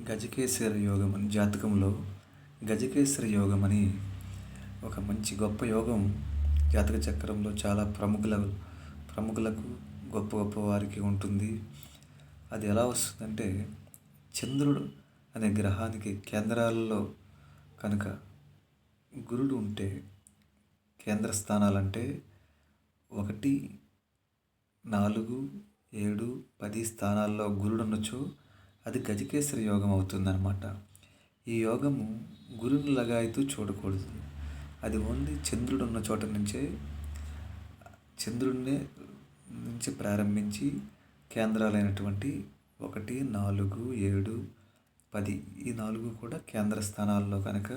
గజకేశ్వర యోగం అని జాతకంలో గజకేశ్వర యోగం అని ఒక మంచి గొప్ప యోగం జాతక చక్రంలో చాలా ప్రముఖుల ప్రముఖులకు గొప్ప గొప్ప వారికి ఉంటుంది. అది ఎలా వస్తుందంటే చంద్రుడు అనే గ్రహానికి కేంద్రాలలో కనుక గురుడు ఉంటే కేంద్ర స్థానాలంటే ఒకటి నాలుగు ఏడు పది స్థానాల్లో గురుడు ఉండొచ్చు అది గజకేసరి యోగం అవుతుందన్నమాట. ఈ యోగము గురుని లగాయతూ చూడకూడదు. అది ఓన్లీ చంద్రుడు ఉన్న చోట నుంచే చంద్రుడినే నుంచి ప్రారంభించి కేంద్రాలైనటువంటి ఒకటి నాలుగు ఏడు పది ఈ నాలుగు కూడా కేంద్ర స్థానాల్లో కనుక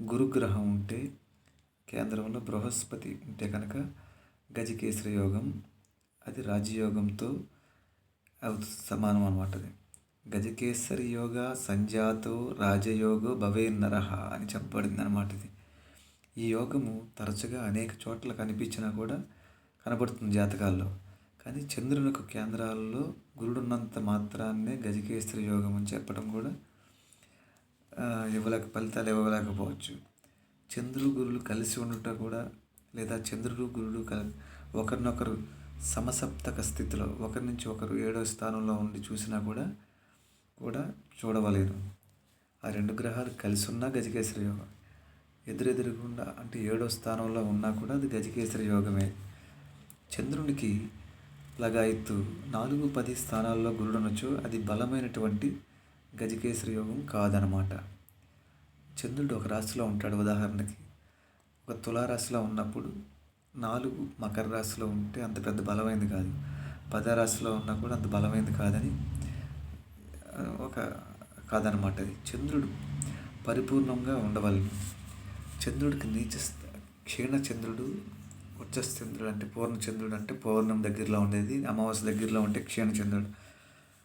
గురుగ్రహం ఉంటే కేంద్రంలో బృహస్పతి ఉంటే కనుక గజకేసరి యోగం అది రాజయోగంతో అవుతు సమానం అనమాట అది. గజకేసరి యోగ సంజాతో రాజయోగో భవేన్నరహ అని చెప్పబడింది అనమాట ఇది. ఈ యోగము తరచుగా అనేక చోట్ల కనిపించినా కూడా కనబడుతుంది జాతకాల్లో. కానీ చంద్రునికి కేంద్రాల్లో గురుడున్నంత మాత్రాన్నే గజకేసరి యోగం అని చెప్పడం కూడా ఇవ్వలేక ఫలితాలు ఇవ్వలేకపోవచ్చు. చంద్రుడు గురులు కలిసి ఉండటం కూడా లేదా చంద్రుడు గురుడు కలి ఒకరినొకరు సమసప్తక స్థితిలో ఒకరి నుంచి ఒకరు ఏడో స్థానంలో ఉండి చూసినా కూడా కూడా చూడవలేను ఆ రెండు గ్రహాలు కలిసి ఉన్నా గజకేసరి యోగం. ఎదురెదురుగుండా అంటే ఏడో స్థానంలో ఉన్నా కూడా అది గజకేసరి యోగమే. చంద్రునికి లగాయత్తు నాలుగు పది స్థానాల్లో గురుడనొచ్చు అది బలమైనటువంటి గజకేసరి యోగం కాదనమాట. చంద్రుడు ఒక రాశిలో ఉంటాడు ఉదాహరణకి. ఒక తులారాశిలో ఉన్నప్పుడు నాలుగు మకర రాశిలో ఉంటే అంత పెద్ద బలమైంది కాదు. పద రాశిలో ఉన్నా కూడా అంత బలమైంది కాదని ఒక కాదనమాట అది. చంద్రుడు పరిపూర్ణంగా ఉండవలను. చంద్రుడికి నీచ క్షీణ చంద్రుడు ఉచ్చచంద్రుడు అంటే పూర్ణచంద్రుడు అంటే పౌర్ణం దగ్గరలో ఉండేది అమావాస్య దగ్గరలో ఉంటే క్షీణచంద్రుడు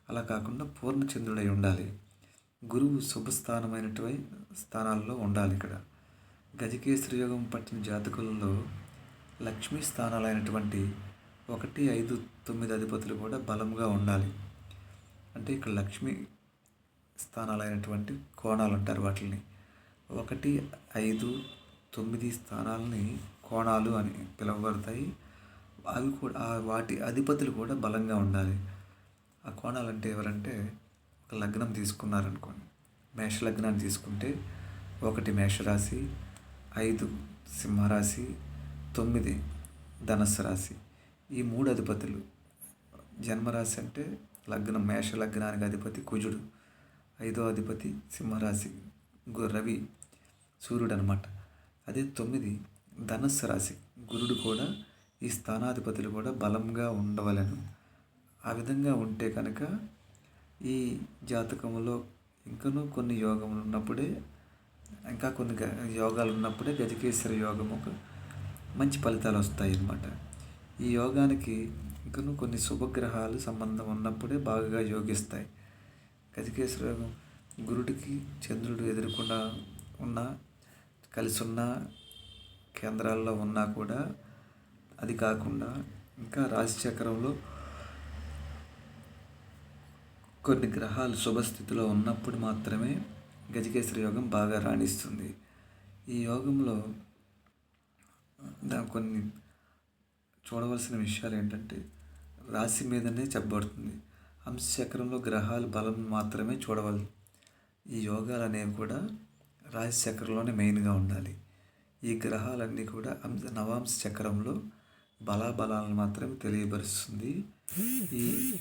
అలా కాకుండా పూర్ణచంద్రుడై ఉండాలి. గురువు శుభస్థానమైనటువంటి స్థానాల్లో ఉండాలి ఇక్కడ. గజకేశ్వర యోగం పట్టిన జాతకులలో లక్ష్మీ స్థానాలైనటువంటి ఒకటి ఐదు తొమ్మిది అధిపతులు కూడా బలంగా ఉండాలి. అంటే ఇక్కడ లక్ష్మీ స్థానాలైనటువంటి కోణాలు అంటారు వాటిని ఒకటి ఐదు తొమ్మిది స్థానాలని కోణాలు అని పిలువబడతాయి. అవి కూడా వాటి అధిపతులు కూడా బలంగా ఉండాలి. ఆ కోణాలు అంటే ఎవరంటే ఒక లగ్నం తీసుకున్నారనుకోండి. మేష లగ్నాన్ని తీసుకుంటే ఒకటి మేషరాశి ఐదు సింహరాశి తొమ్మిది ధనస్సు రాశి. ఈ మూడు అధిపతులు జన్మరాశి అంటే లగ్నం మేష లగ్నానికి అధిపతి కుజుడు ఐదో అధిపతి సింహరాశి రవి సూర్యుడు అనమాట అదే తొమ్మిది ధనస్సు రాశి గురుడు కూడా ఈ స్థానాధిపతులు కూడా బలంగా ఉండవలను. ఆ విధంగా ఉంటే కనుక ఈ జాతకంలో ఇంకనూ కొన్ని యోగములు ఉన్నప్పుడే ఇంకా కొన్ని యోగాలు ఉన్నప్పుడే గజకేశ్వర యోగం ఒక మంచి ఫలితాలు వస్తాయి అన్నమాట ఈ యోగానికి ఇంకను కొన్ని శుభగ్రహాలు సంబంధం ఉన్నప్పుడే బాగా యోగిస్తాయి. గజకేశ్వర యోగం గురుడికి చంద్రుడు ఎదురుకుండా ఉన్న కలిసి ఉన్న కేంద్రాల్లో ఉన్నా కూడా అది కాకుండా ఇంకా రాశిచక్రంలో కొన్ని గ్రహాలు శుభస్థితిలో ఉన్నప్పుడు మాత్రమే గజకేశ్వర యోగం బాగా రాణిస్తుంది. ఈ యోగంలో దా కొన్ని చూడవలసిన విషయాలు ఏంటంటే రాశి మీదనే చెప్పబడుతుంది. అంశచక్రంలో గ్రహాలు బలం మాత్రమే చూడవాలి. ఈ యోగాలు అనేవి కూడా రాశి చక్రంలోనే మెయిన్గా ఉండాలి. ఈ గ్రహాలన్నీ కూడా అంశ నవాంశ చక్రంలో బలాబలాలను మాత్రమే తెలియపరుస్తుంది. ఈ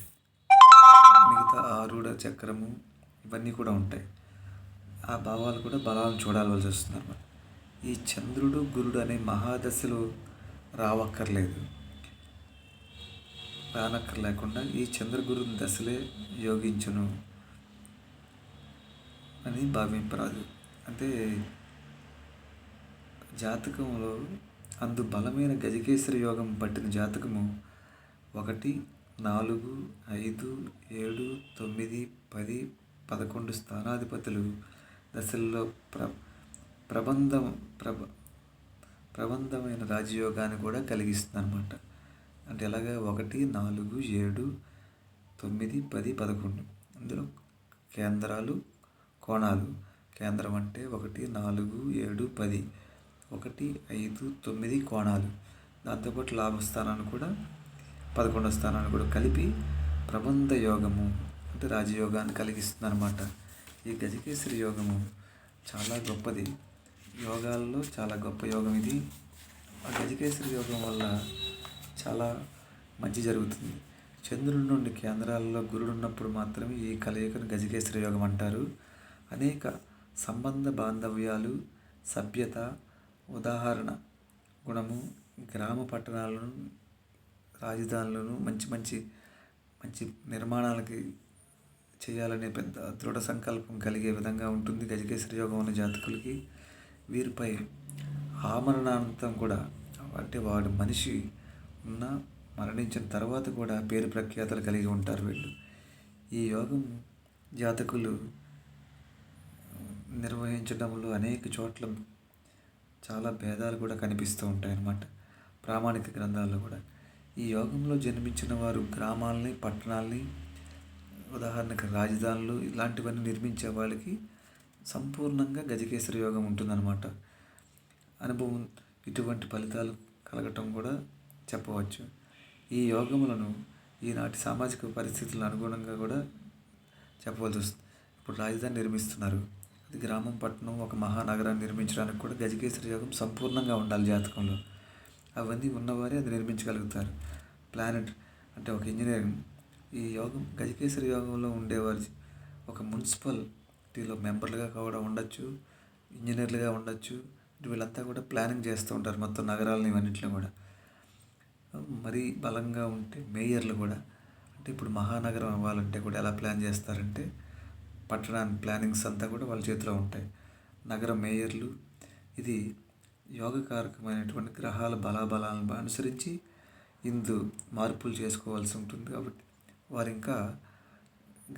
మిగతా ఆరుడ చక్రము ఇవన్నీ కూడా ఉంటాయి. ఆ భావాలు కూడా బలాలను చూడాల్సి వస్తుంది అన్నమాట. ఈ చంద్రుడు గురుడు అనే మహాదశలు రావక్కర్లేదు. రానక్కర్లేకుండా ఈ చంద్రగురు దశలే యోగించును అని భావింపరాదు. అంటే జాతకంలో అందు బలమైన గజకేశ్వర యోగం పట్టిన జాతకము ఒకటి నాలుగు ఐదు ఏడు తొమ్మిది పది పదకొండు స్థానాధిపతులు దశల్లో ప్ర ప్రబంధం ప్రబ ప్రబంధమైన రాజయోగాన్ని కూడా కలిగిస్తుంది అనమాట అంటే ఎలాగ? ఒకటి నాలుగు ఏడు తొమ్మిది పది పదకొండు. అందులో కేంద్రాలు కోణాలు. కేంద్రం అంటే ఒకటి నాలుగు ఏడు పది. ఒకటి ఐదు తొమ్మిది కోణాలు. దాంతోపాటు లాభస్థానాన్ని కూడా పదకొండో స్థానాన్ని కూడా కలిపి ప్రబంధ యోగము అంటే రాజయోగాన్ని కలిగిస్తుంది అనమాట ఈ గజకేశ్వరి యోగము చాలా గొప్పది. యోగాల్లో చాలా గొప్ప యోగం ఇది. ఆ గజకేశ్వరి యోగం వల్ల చాలా మంచి జరుగుతుంది. చంద్రుడి నుండి కేంద్రాలలో గురుడు ఉన్నప్పుడు మాత్రమే ఈ కలయికను గజకేశ్వర యోగం అంటారు. అనేక సంబంధ బాంధవ్యాలు సభ్యత ఉదాహరణ గుణము గ్రామ పట్టణాలను రాజధానులను మంచి మంచి మంచి నిర్మాణాలకి చేయాలనే పెద్ద దృఢ సంకల్పం కలిగే విధంగా ఉంటుంది గజకేశ్వర యోగం ఉన్న జాతకులకి. వీరిపై ఆమరణాంతం కూడా అంటే వాడు మనిషి ఉన్న మరణించిన తర్వాత కూడా పేరు ప్రఖ్యాతలు కలిగి ఉంటారు వీళ్ళు. ఈ యోగం జాతకులు నిర్వహించడంలో అనేక చోట్ల చాలా భేదాలు కూడా కనిపిస్తూ ఉంటాయి అన్నమాట. ప్రామాణిక గ్రంథాల్లో కూడా. ఈ యోగంలో జన్మించిన వారు గ్రామాలని పట్టణాలని ఉదాహరణకు రాజధానులు ఇలాంటివన్నీ నిర్మించే వాళ్ళకి సంపూర్ణంగా గజకేసరి యోగం ఉంటుందన్నమాట. అనుభవం ఇటువంటి ఫలితాలు కలగటం కూడా చెప్పవచ్చు. ఈ యోగములను ఈనాటి సామాజిక పరిస్థితులకు అనుగుణంగా కూడా చెప్పవలసి వస్తుంది. ఇప్పుడు రాజధాని నిర్మిస్తున్నారు. అది గ్రామం పట్టణం ఒక మహానగరాన్ని నిర్మించడానికి కూడా గజకేశ్వర యోగం సంపూర్ణంగా ఉండాలి జాతకంలో. అవన్నీ ఉన్నవారే అది నిర్మించగలుగుతారు. ప్లానెట్ అంటే ఒక ఇంజనీరింగ్ ఈ యోగం గజకేశ్వర యోగంలో ఉండేవారు ఒక మున్సిపల్టీలో మెంబర్లుగా కూడా ఉండొచ్చు ఇంజనీర్లుగా ఉండొచ్చు. వీళ్ళంతా కూడా ప్లానింగ్ చేస్తూ ఉంటారు మొత్తం నగరాలను ఇవన్నింటిలో కూడా. మరీ బలంగా ఉంటే మేయర్లు కూడా అంటే ఇప్పుడు మహానగరం అవ్వాలంటే కూడా ఎలా ప్లాన్ చేస్తారంటే పట్టణాన్ని ప్లానింగ్స్ అంతా కూడా వాళ్ళ చేతిలో ఉంటాయి. నగర మేయర్లు ఇది యోగకారకమైనటువంటి గ్రహాల బలాబలాలను అనుసరించి ఇందు మార్పులు చేసుకోవాల్సి ఉంటుంది కాబట్టి వారు ఇంకా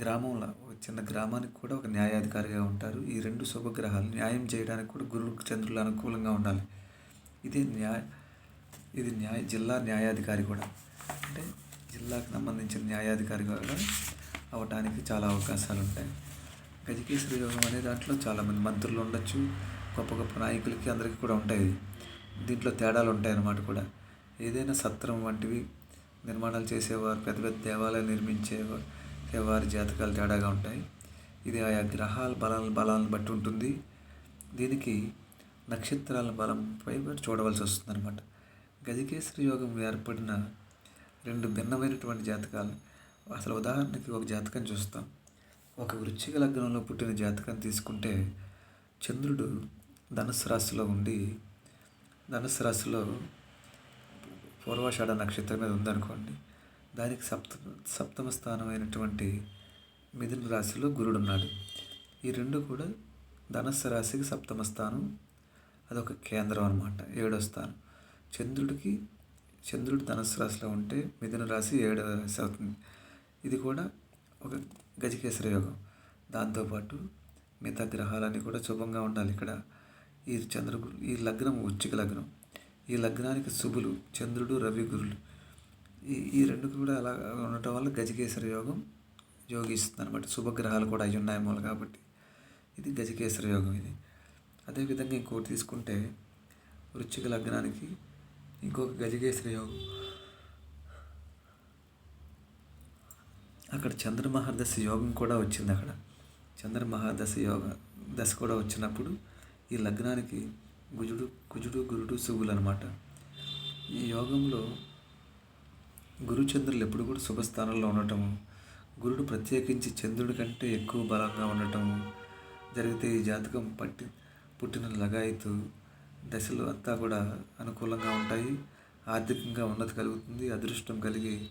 గ్రామంలో చిన్న గ్రామానికి కూడా ఒక న్యాయాధికారిగా ఉంటారు. ఈ రెండు శుభగ్రహాలు న్యాయం చేయడానికి కూడా గురువు చంద్రులు అనుకూలంగా ఉండాలి. ఇది న్యాయ ఇది న్యాయ జిల్లా న్యాయాధికారి కూడా. అంటే జిల్లాకు సంబంధించిన న్యాయాధికారి కూడా అవటానికి చాలా అవకాశాలు ఉంటాయి గజకేశ్వర యోగం అనే దాంట్లో చాలామంది మంత్రులు ఉండొచ్చు గొప్ప గొప్ప నాయకులకి అందరికీ కూడా ఉంటాయి. దీంట్లో తేడాలు ఉంటాయి అన్నమాట కూడా. ఏదైనా సత్రం వంటివి నిర్మాణాలు చేసేవారు పెద్ద పెద్ద దేవాలయాలు నిర్మించే వారి జాతకాలు తేడాగా ఉంటాయి. ఇది ఆయా గ్రహాల బలాల బలాలను బట్టి ఉంటుంది. దీనికి నక్షత్రాల బలంపై చూడవలసి వస్తుంది అనమాట గజకేశ్వరి యోగం ఏర్పడిన రెండు భిన్నమైనటువంటి జాతకాలు. అసలు ఉదాహరణకి ఒక జాతకం చూస్తాం. ఒక వృశ్చిక లగ్నంలో పుట్టిన జాతకం తీసుకుంటే చంద్రుడు ధనుసు రాశిలో ఉండి ధనుసు రాశిలో పూర్వాషాఢ నక్షత్రం మీద ఉందనుకోండి. దానికి సప్త సప్తమ స్థానమైనటువంటి మిథున రాశిలో గురుడు ఉన్నాడు. ఈ రెండు కూడా ధనస్సు రాశికి సప్తమ స్థానం. అదొక కేంద్రం అనమాట ఏడో స్థానం. చంద్రుడికి చంద్రుడు ధనస్సు రాశిలో ఉంటే మిథున రాశి ఏడవ రాశి అవుతుంది. ఇది కూడా ఒక గజకేసరి యోగం. దాంతోపాటు మిగతా గ్రహాలన్నీ కూడా శుభంగా ఉండాలి ఇక్కడ. ఈ చంద్ర ఈ లగ్నం ఉచ్చిక లగ్నం. ఈ లగ్నానికి శుభులు చంద్రుడు రవి గురులు. ఈ ఈ రెండు కూడా అలా ఉండటం వల్ల గజకేసరి యోగం యోగిస్తుంది అనమాట శుభగ్రహాలు కూడా అయి ఉన్నాయి మూల కాబట్టి. ఇది గజకేసరి యోగం ఇది. అదేవిధంగా ఇంకోటి తీసుకుంటే వృచ్చిక లగ్నానికి ఇంకొక గజకేసరి యోగం. అక్కడ చంద్రమహాదశ యోగం కూడా వచ్చింది అక్కడ. చంద్రమహాదశ యోగ దశ కూడా వచ్చినప్పుడు ఈ లగ్నానికి గుజుడు కుజుడు గురుడు శుభులు అనమాట ఈ యోగంలో గురుచంద్రులు ఎప్పుడు కూడా శుభస్థానంలో ఉండటము గురుడు ప్రత్యేకించి చంద్రుడి కంటే ఎక్కువ బలంగా ఉండటము జరిగితే ఈ జాతకం పట్టి పుట్టిన లగాయతు దశలు అంతా కూడా అనుకూలంగా ఉంటాయి. ఆర్థికంగా ఉన్నతి కలుగుతుంది. అదృష్టం కలిగి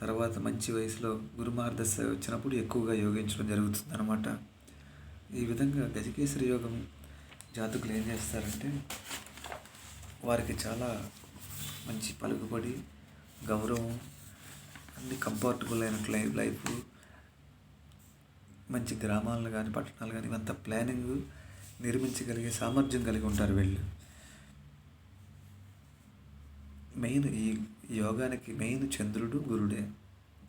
తర్వాత మంచి వయసులో గురుమార్దశ వచ్చినప్పుడు ఎక్కువగా యోగించడం జరుగుతుంది అనమాట ఈ విధంగా గజకేశ్వరి యోగం జాతకులు ఏం చేస్తారంటే వారికి చాలా మంచి పలుకుబడి గౌరవం అన్ని కంఫర్టబుల్ అయిన లైఫ్ లైఫ్ మంచి గ్రామాలను కానీ పట్టణాలు కానీ ఇవంతా ప్లానింగ్ నిర్మించగలిగే సామర్థ్యం కలిగి ఉంటారు వీళ్ళు. మెయిన్ ఈ యోగానికి మెయిన్ చంద్రుడు గురుడే.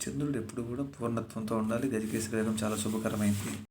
చంద్రుడు ఎప్పుడు కూడా పూర్ణత్వంతో ఉండాలి. గజకేశ్వర యోగం చాలా శుభకరమైంది.